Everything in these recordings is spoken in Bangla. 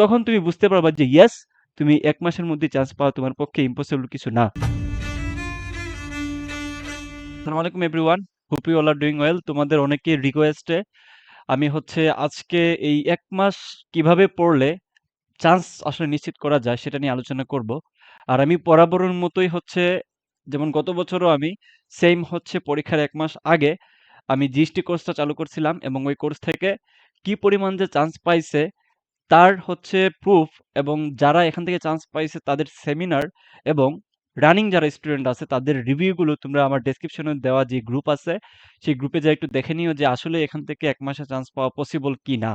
তখন তুমি বুঝতে পারবা যে ইয়েস তুমি এক মাসের মধ্যে চান্স পাওয়া তোমার পক্ষে ইম্পসিবল কিছু না। আসসালামু আলাইকুম everyone hope you all are doing well তোমাদের অনেকের রিকোয়েস্টে আমি হচ্ছে আজকে এই এক মাস কীভাবে পড়লে চান্স আসলে নিশ্চিত করা যায় সেটা নিয়ে আলোচনা করব। আর আমি বরাবরের মতোই হচ্ছে যেমন গত বছরও আমি সেম হচ্ছে পরীক্ষার এক মাস আগে আমি জিএসটি কোর্সটা চালু করছিলাম এবং ওই কোর্স থেকে কি পরিমাণ যে চান্স পাইছে তার হচ্ছে প্রুফ এবং যারা এখান থেকে চান্স পাইছে তাদের সেমিনার এবং রানিং যারা স্টুডেন্ট আছে তাদের রিভিউগুলো তোমরা আমার ডেসক্রিপশনে দেওয়া যে গ্রুপ আছে, সেই গ্রুপে যা একটু দেখে নিও যে আসলে এখান থেকে এক মাসে চান্স পাওয়া পসিবল কি না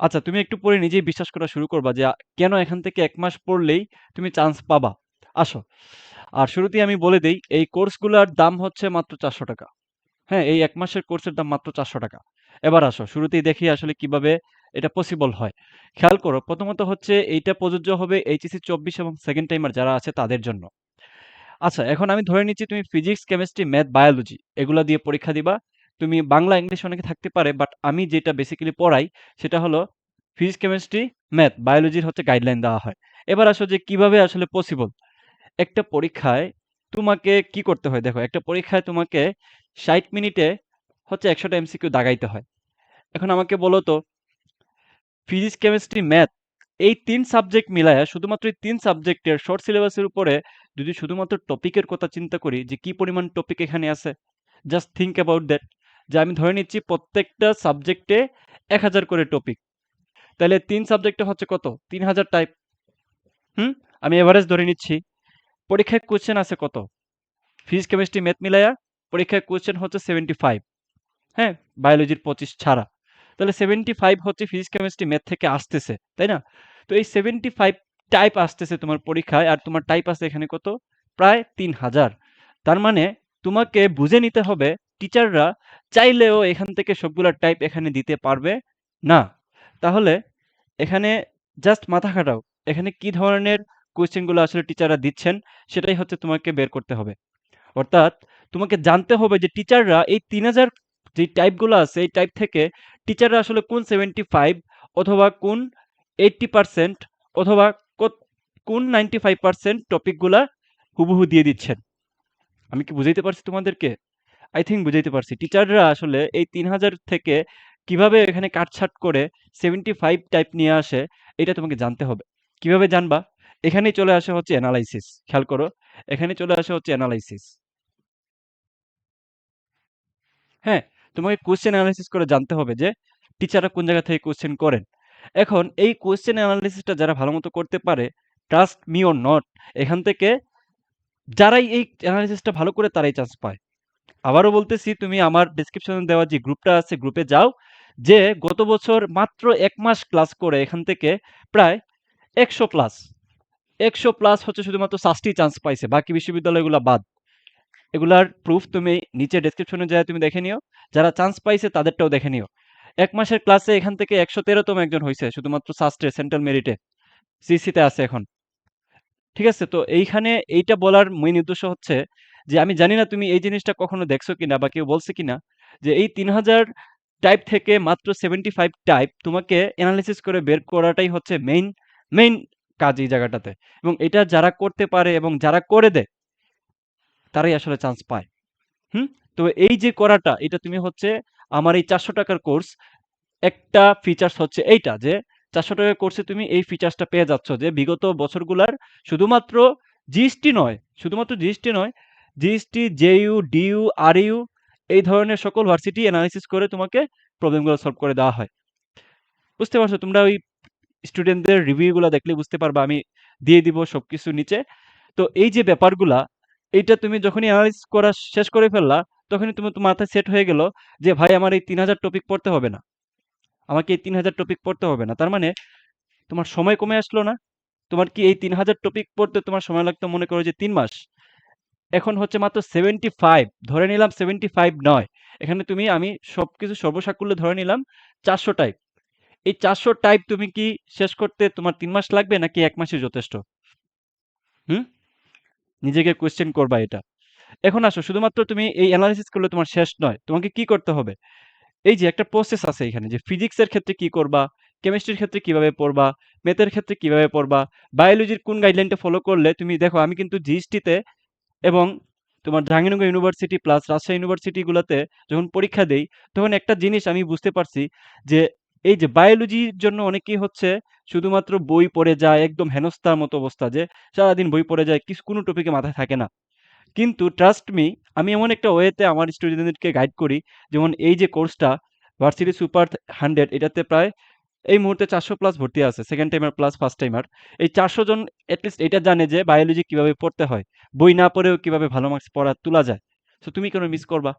আচ্ছা তুমি একটু পরে নিজেই বিশ্বাস করা শুরু করবা যে কেন এখান থেকে এক মাস পড়লেই তুমি চান্স পাবা। আসো। আর শুরুতেই আমি বলে দেই, এই কোর্সগুলোর দাম হচ্ছে মাত্র ৳৪০০ হ্যাঁ? এই এক মাসের কোর্সের দাম মাত্র ৳৪০০ এবার আসো, শুরুতেই দেখি আসলে কীভাবে এটা পসিবল হয়। খেয়াল করো প্রথমত হচ্ছে এইটা প্রযোজ্য হবে এইচএসসি ২৪ এবং সেকেন্ড টাইমার যারা আছে তাদের জন্য। আচ্ছা এখন আমি ধরে নিচ্ছি তুমি ফিজিক্স, কেমিস্ট্রি, ম্যাথ, বায়োলজি এগুলা দিয়ে পরীক্ষা দিবা। তুমি বাংলা, ইংলিশ অনেকে থাকতে পারে বাট আমি যেটা বেসিক্যালি পড়াই সেটা হলো ফিজিক্স, কেমিস্ট্রি, ম্যাথ, বায়োলজির হচ্ছে গাইডলাইন দেওয়া হয়। এবার আসো যে কীভাবে আসলে পসিবল? একটা পরীক্ষায় তোমাকে কি করতে হয় দেখো, একটা পরীক্ষায় তোমাকে ৬০ মিনিটে হচ্ছে ১০০ টা এমসিকিউ দাগাইতে হয়। এখন আমাকে বলো তো ফিজিক্স, কেমিস্ট্রি, ম্যাথ এই তিন সাবজেক্ট মিলায়া শুধুমাত্র এই ৩ সাবজেক্টের শর্ট সিলেবাসের উপরে যদি শুধুমাত্র টপিকের কথা চিন্তা করি যে কি পরিমাণ টপিক এখানে আছে, জাস্ট থিঙ্ক অ্যাবাউট দ্যাট যে আমি ধরে নিচ্ছি প্রত্যেকটা সাবজেক্টে ১০০০ করে টপিক। তাহলে তিন সাবজেক্টে হচ্ছে কত? ৩০০০ টাইপ। হুম? আমি এভারেজ ধরে নিচ্ছি। পরীক্ষায় কোয়েশ্চেন আছে কত? ফিজিক্স, কেমিস্ট্রি, ম্যাথ মিলায়া পরীক্ষায় কোয়েশ্চেন হচ্ছে 75 হ্যাঁ? বায়োলজির ২৫ ছাড়া। তাহলে 75 হচ্ছে ফিজিক্স, কেমিস্ট্রি, ম্যাথ থেকে আসতেছে। তাই না? তো এই 75 টাইপ আসতেছে তোমার পরীক্ষায় আর তোমার টাইপ আছে এখানে কত? প্রায় ৩০০০ তার মানে তোমাকে বুঝে নিতে হবে টিচাররা চাইলেও এখান থেকে সবগুলা টাইপ এখানে দিতে পারবে না। তাহলে এখানে জাস্ট মাথা খাটাও। এখানে কি ধরনের কোয়েশ্চেনগুলো আসলে টিচাররা দিচ্ছেন সেটাই হচ্ছে তোমাকে বের করতে হবে। অর্থাৎ তোমাকে জানতে হবে যে টিচাররা এই ৩০০০ যে টাইপগুলো আছে এই টাইপ থেকে টিচাররা আসলে কোন 75 অথবা কোন 80% অথবা কোন 95% টপিকগুলা হুবহু দিয়ে দিচ্ছেন। আমি কি বুঝাইতে পারছি তোমাদেরকে? আই থিঙ্ক বুঝাইতে পারছি। টিচাররা আসলে এই ৩০০০ থেকে কীভাবে এখানে কাটছাট করে 75 টাইপ নিয়ে আসে, এটা তোমাকে জানতে হবে। কীভাবে জানবা? এখানেই চলে আসে হচ্ছে অ্যানালাইসিস খেয়াল করো। এখানে চলে আসে হচ্ছে অ্যানালাইসিস হ্যাঁ? তোমাকে কোয়েশ্চেন এনালাইসিস করে জানতে হবে যে টিচাররা কোন জায়গা থেকে কোয়েশ্চেন করেন। এখন এই কোয়েশ্চেন এনালাইসিসটা যারা ভালোমতো করতে পারে ট্রাস্ট মি অর নট এখান থেকে যারাই এই এনালাইসিসটা ভালো করে তারাই চান্স পায়। আবারও বলতেছি, তুমি আমার ডেসক্রিপশনে দেওয়া যে গ্রুপটা আছে গ্রুপে যাও। যে গত বছর মাত্র এক মাস ক্লাস করে এখান থেকে প্রায় ১০০ প্লাস ১০০ প্লাস হচ্ছে শুধুমাত্র সাস্টি চান্স পাইছে। বাকি বিশ্ববিদ্যালয়গুলা বাদ। এগুলার প্রুফ তুমি নিচে ডেসক্রিপশনে যায়া তুমি দেখে নিও। যারা চান্স পাইছে তাদেরটাও দেখে নিও। এক মাসের ক্লাসে এখান থেকে একশো তেরোতম একজন হইছে শুধুমাত্র সাস্টে সেন্ট্রাল মেরিটে। সিসিতে আছে এখন। ঠিক আছে? তো এইখানে এইটা বলার মেইন উদ্দেশ্য হচ্ছে যে আমি জানি না তুমি এই জিনিসটা কখনো দেখছ কিনা বা কেউ বলছে কিনা যে এই ৩০০০ টাইপ থেকে মাত্র 75 টাইপ তোমাকে অ্যানালিসিস করে বের করাটাই হচ্ছে মেইন, মেইন কাজ এই জায়গাটাতে। এবং এটা যারা করতে পারে এবং যারা করে দেয় তারাই আসলে চান্স পায়। হুম? তো এই যে করাটা এটা তুমি হচ্ছে আমার এই চারশো টাকার কোর্স একটা ফিচার্স হচ্ছে এইটা যে চারশো টাকার কোর্সে তুমি এই ফিচার্সটা পেয়ে যাচ্ছ যে বিগত বছরগুলার শুধুমাত্র জিএসটি নয়, শুধুমাত্র জিএসটি নয়, জিএসটি, জেইউ, ডিইউ, আরইউ এই ধরনের সকল ভার্সিটি এনালাইসিস করে তোমাকে প্রবলেমগুলো সলভ করে দেওয়া হয়। বুঝতে পারছ? তোমরা ওই স্টুডেন্টদের রিভিউ দেখলে বুঝতে পারবা আমি দিয়ে দিব সবকিছু নিচে। তো এই যে ব্যাপারগুলা এইটা তুমি যখনই এনালাইসিস করা শেষ করে ফেললা, তখনই তুমি মাথায় সেট হয়ে গেল যে, ভাই, আমার এই ৩০০০ টপিক পড়তে হবে না। আমাকে এই ৩০০০ টপিক পড়তে হবে না। তার মানে তোমার সময় কমে আসলো না? তোমার কি এই ৩০০০ টপিক পড়তে তোমার সময় লাগতো মনে করো যে, তিন মাস। এখন হচ্ছে মাত্র 75 ধরে নিলাম 75 নয়। এখানে তুমি, আমি সব কিছু সর্বসাকুল্যে ধরে নিলাম ৪০০ টাইপ। এই ৪০০ টাইপ তুমি কি শেষ করতে তোমার তিন মাস লাগবে নাকি ১ মাসই যথেষ্ট? হুম? নিজেকে কোয়েশ্চেন করবা এটা। এখন আসো শুধুমাত্র তুমি এই এনালাইসিস করলে তোমার শেষ নয়। তোমাকে কি করতে হবে? এই যে একটা প্রসেস আছে এখানে যে ফিজিক্সের ক্ষেত্রে কি করবা, কেমিস্ট্রির ক্ষেত্রে কীভাবে পড়বা, ম্যাথের ক্ষেত্রে কীভাবে পড়বা, বায়োলজির কোন গাইডলাইনটা ফলো করলে তুমি দেখো আমি কিন্তু জিএসটিতে এবং তোমার জাহাঙ্গীরনগর ইউনিভার্সিটি প্লাস রাজশাহী ইউনিভার্সিটিগুলোতে যখন পরীক্ষা দেই, তখন একটা জিনিস আমি বুঝতে পারছি যে এই যে বায়োলজির জন্য অনেকেই হচ্ছে শুধুমাত্র বই পড়ে যায়, একদম হেনস্থার মতো অবস্থা যে সারাদিন বই পড়ে যায়, কিছু, কোনো টপিকে মাথায় থাকে না। কিন্তু ট্রাস্ট মি আমি এমন একটা ওয়েতে আমার স্টুডেন্টদেরকে গাইড করি, যেমন এই যে কোর্সটা ভার্সিটি সুপার 100 এটাতে প্রায় এই মুহূর্তে 400 প্লাস ভর্তি আছে। Second timer plus first timer. এই 400 জন অ্যাটলিস্ট এটা জানে যে বায়োলজি কীভাবে পড়তে হয়। বই না পড়েও কীভাবে ভালো মার্কস পড়া, তোলা যায়। সো তুমি কেন মিস করবা?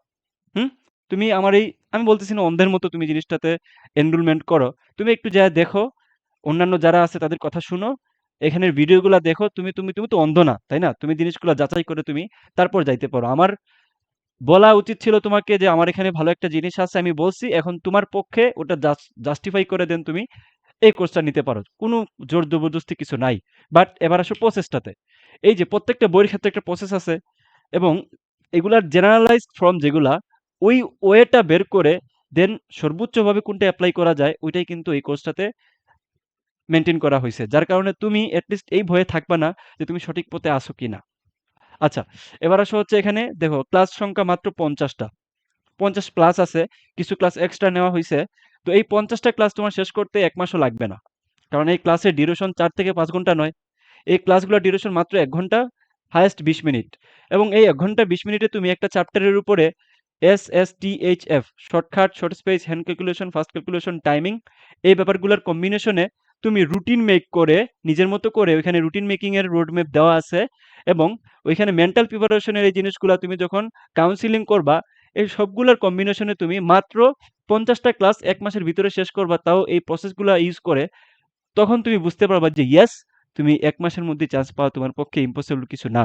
হুম? তুমি আমার এই আমি বলতেছি না অন্ধের মতো তুমি জিনিসটাতে এনরোলমেন্ট করো। তুমি একটু যায়া দেখো, অন্যান্য যারা আছে তাদের কথা শুনো। এখানের ভিডিওগুলা দেখো। তুমি তুমি তুমি তো অন্ধ না, তাই না? তুমি জিনিসগুলো যাচাই করে তুমি তারপর যাইতে পারো। আমার বলা উচিত ছিল তোমাকে যে আমার এখানে ভালো একটা জিনিস আছে আমি বলছি। এখন তোমার পক্ষে ওটা জাস জাস্টিফাই করে দেন তুমি এই কোর্সটা নিতে পারো। কোনো জোর জবরদস্তি কিছু নাই। বাট এবার আসো প্রসেসটাতে। এই যে প্রত্যেকটা বইয়ের ক্ষেত্রে একটা প্রসেস আছে এবং এগুলার জেনারেলাইজড ফর্ম যেগুলা ওই ওয়েটা বের করে দেন সর্বোচ্চভাবে কোনটা অ্যাপ্লাই করা যায় ওইটাই কিন্তু এই কোর্সটাতে মেনটেন করা হয়েছে যার কারণে তুমি অ্যাটলিস্ট এই ভয়ে থাকবা না যে তুমি সঠিক পথে আছো কিনা। আচ্ছা, এবার আসো হচ্ছে এখানে দেখো ক্লাস সংখ্যা মাত্র পঞ্চাশটা পঞ্চাশ ক্লাস আছে। কিছু ক্লাস এক্সট্রা নেওয়া হয়েছে তো এই পঞ্চাশটা ক্লাস তোমার শেষ করতে এক মাসও লাগবে না। কারণ এই ক্লাসের ডিউরেশন চার থেকে পাঁচ ঘণ্টা নয়। এই ক্লাসগুলোর ডিউরেশন মাত্র এক ঘণ্টা, হায়েস্ট বিশ মিনিট। এবং এই এক ঘণ্টা ২০ মিনিটে তুমি একটা চ্যাপ্টারের উপরে এসএসটিএইচএফ shortcut, short space, hand calculation, fast calculation, timing এই ব্যাপারগুলোর কম্বিনেশনে তুমি রুটিন মেক করে নিজের মতো করে ওইখানে রুটিন মেকিংয়ের রোডম্যাপ দেওয়া আছে এবং ওইখানে মেন্টাল প্রিপারেশনের এই জিনিসগুলা তুমি যখন কাউন্সেলিং করবা এই সবগুলোর কম্বিনেশনে তুমি মাত্র ৫০ টা ক্লাস এক মাসের ভিতরে শেষ করবা তাও এই প্রসেসগুলা ইউজ করে। তখন তুমি বুঝতে পারবা যে ইয়েস তুমি এক মাসের মধ্যে চান্স পাওয়া তোমার পক্ষে ইম্পসিবল কিছু না।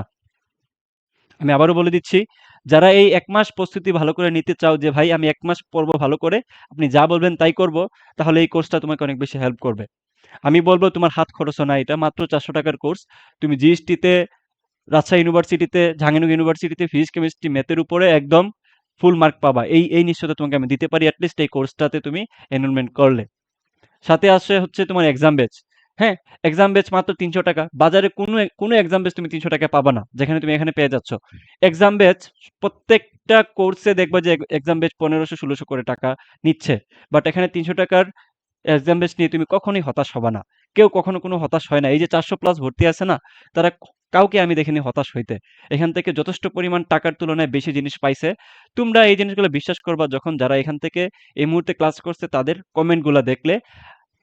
আমি আবারও বলে দিচ্ছি, যারা এই এক মাস প্রস্তুতি ভালো করে নিতে চাও যে ভাই আমি এক মাস পড়ব ভালো করে, আপনি যা বলবেন তাই করব, তাহলে এই কোর্সটা তোমাকে অনেক বেশি হেল্প করবে। আমি বলব তোমার হাত খরচও না এটা মাত্র চারশো টাকার কোর্স। তুমি জিএসটিতে, রাজশাহী ইউনিভার্সিটিতে, জাহাঙ্গীরনগর ইউনিভার্সিটিতে ফিজিক্স, কেমিস্ট্রি, ম্যাথের উপরে একদম ফুল মার্ক পাবা। এই এই নিশ্চয়তা তোমাকে আমি দিতে পারি এট লিস্ট এই কোর্সটাতে তুমি এনরোলমেন্ট করলে। সাথে আসে হচ্ছে তোমার এক্সাম ব্যাচ। হ্যাঁ? এক্সাম ব্যাচ মাত্র তিনশো টাকা। বাজারে কোনো কোনো এক্সাম ব্যাচ তুমি তিনশো টাকায় পাবা না। যেখানে তুমি এখানে পেয়ে যাচ্ছ। এক্সাম ব্যাচ প্রত্যেকটা কোর্সে দেখবা যে এক্সাম ব্যাচ ৳১৫০০-১৬০০ করে টাকা নিচ্ছে। বাট এখানে ৳৩০০ টাকার এক্সাম ব্যাচ নিয়ে তুমি কখনোই হতাশ হবা না। কেউ কখনো কোনো হতাশ হয় না। এই যে ৪০০ প্লাস ভর্তি আছে না? তারা কাউকে আমি দেখিনি হতাশ হইতে। এখান থেকে যথেষ্ট পরিমাণ টাকার তুলনায় বেশি জিনিস পাইছে। তোমরা এই জিনিসগুলো বিশ্বাস করবা যখন যারা এখান থেকে এই মুহূর্তে ক্লাস করছে, তাদের কমেন্টগুলা দেখলে।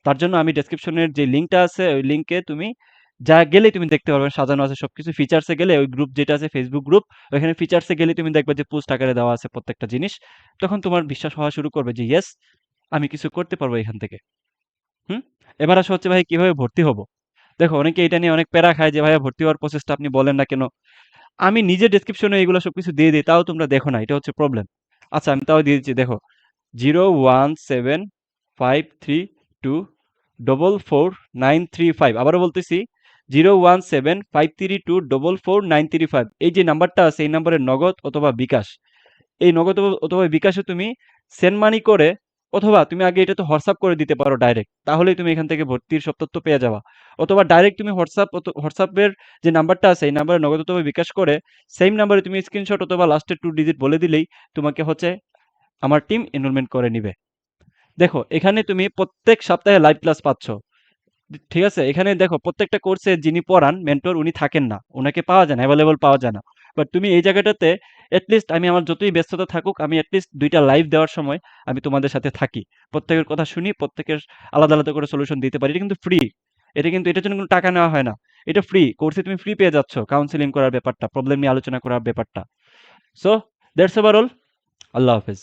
তার জন্য আমি ডেসক্রিপশনের যে লিঙ্কটা আছে ওই লিঙ্কে তুমি যা গেলে তুমি দেখতে পারবে সাজানো আছে সবকিছু। ফিচারস গেলে ওই গ্রুপ যেটা আছে ফেসবুক গ্রুপ, ওইখানে ফিচার্সে গেলে তুমি দেখবে যে পোস্ট আকারে দেওয়া আছে প্রত্যেকটা জিনিস। তখন তোমার বিশ্বাস হওয়া শুরু করবে যে ইয়েস আমি কিছু করতে পারব এখান থেকে। হুম? এবার আসো হচ্ছে ভাই কীভাবে ভর্তি হব? দেখো অনেকে এটা নিয়ে অনেক প্যারা খায় যে ভাইয়া ভর্তি হওয়ার প্রসেসটা আপনি বলেন না কেন? আমি নিজে ডেসক্রিপশনে এগুলো সবকিছু দিয়ে দিই তাও তোমরা দেখো না। এটা হচ্ছে প্রবলেম। আচ্ছা আমি তাও দিয়ে দিচ্ছি দেখো 01753244935 আবারও বলতেছি 01753244935 এই যে নাম্বারটা আছে, এই নাম্বারে নগদ অথবা বিকাশ। এই নগদ অথবা বিকাশে তুমি সেন্ড মানি করে অথবা তুমি আগে এটা তো হোয়াটসঅ্যাপ করে দিতে পারো ডাইরেক্ট। তাহলেই তুমি এখান থেকে ভর্তির সব তথ্য পেয়ে যাবা। অথবা ডাইরেক্ট তুমি হোয়াটসঅ্যাপ হোয়াটসঅ্যাপের যে নাম্বারটা আছে, এই নাম্বারে নগদ অথবা বিকাশ করে সেম নাম্বারে তুমি স্ক্রিনশট অথবা লাস্টের টু ডিজিট বলে দিলেই তোমাকে হচ্ছে আমার টিম এনরোলমেন্ট করে নিবে। দেখো এখানে তুমি প্রত্যেক সপ্তাহে লাইভ ক্লাস পাচ্ছ। ঠিক আছে? এখানে দেখো প্রত্যেকটা কোর্সে যিনি পড়ান মেন্টর উনি থাকেন না। ওনাকে পাওয়া যায় না, এভেইলেবল পাওয়া যায় না। বাট তুমি এই জায়গাটাতে এট লিস্ট আমি আমার যতই ব্যস্ততা থাকুক আমি অ্যাটলিস্ট দুইটা লাইভ দেওয়ার সময় আমি তোমাদের সাথে থাকি। প্রত্যেকের কথা শুনি, প্রত্যেকের আলাদা, আলাদা করে সলিউশন দিতে পারি। এটা কিন্তু ফ্রি। এটা কিন্তু এটার জন্য কোনো টাকা নেওয়া হয় না। এটা ফ্রি। কোর্সে তুমি ফ্রি পেয়ে যাচ্ছ কাউন্সিলিং করার ব্যাপারটা, প্রবলেম নিয়ে আলোচনা করার ব্যাপারটা। So that's overall. আল্লাহ হাফেজ।